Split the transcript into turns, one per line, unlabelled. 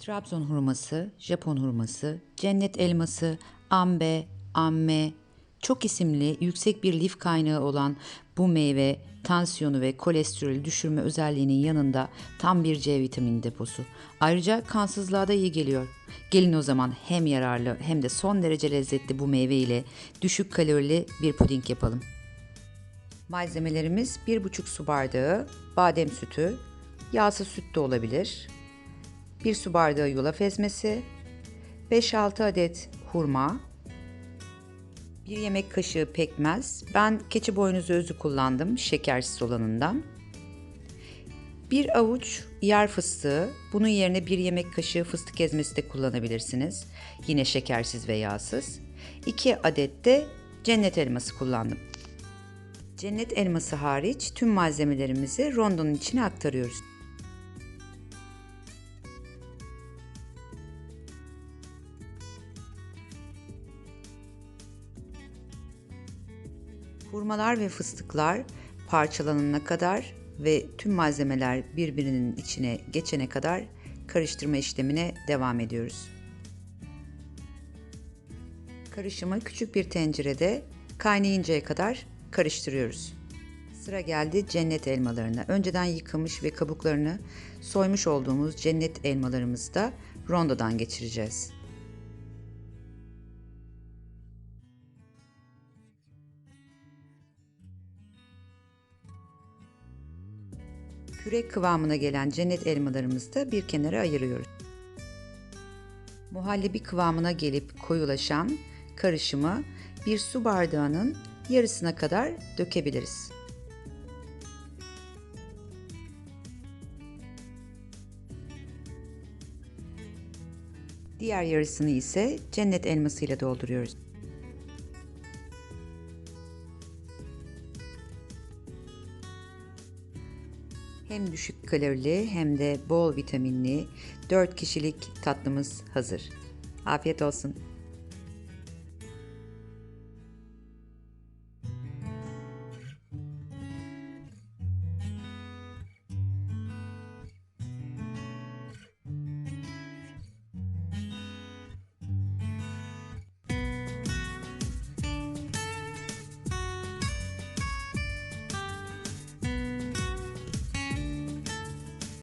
Trabzon hurması, Japon hurması, cennet elması, ambe, amme, çok isimli yüksek bir lif kaynağı olan bu meyve tansiyonu ve kolesterolü düşürme özelliğinin yanında tam bir C vitamini deposu. Ayrıca kansızlığa da iyi geliyor. Gelin o zaman hem yararlı hem de son derece lezzetli bu meyve ile düşük kalorili bir puding yapalım. Malzemelerimiz 1,5 su bardağı badem sütü, yağsız süt de olabilir, 1 su bardağı yulaf ezmesi, 5-6 adet hurma, 1 yemek kaşığı pekmez. Ben keçi boynuzu özü kullandım şekersiz olanından. 1 avuç yer fıstığı. Bunun yerine 1 yemek kaşığı fıstık ezmesi de kullanabilirsiniz. Yine şekersiz ve yağsız. 2 adet de cennet elması kullandım. Cennet elması hariç tüm malzemelerimizi rondonun içine aktarıyoruz. Hurmalar ve fıstıklar parçalanana kadar ve tüm malzemeler birbirinin içine geçene kadar karıştırma işlemine devam ediyoruz. Karışımı küçük bir tencerede kaynayıncaya kadar karıştırıyoruz. Sıra geldi cennet elmalarına. Önceden yıkamış ve kabuklarını soymuş olduğumuz cennet elmalarımızı da rondodan geçireceğiz. Püre kıvamına gelen cennet elmalarımızı da bir kenara ayırıyoruz. Muhallebi kıvamına gelip koyulaşan karışımı bir su bardağının yarısına kadar dökebiliriz. Diğer yarısını ise cennet elması ile dolduruyoruz. Hem düşük kalorili hem de bol vitaminli 4 kişilik tatlımız hazır. Afiyet olsun.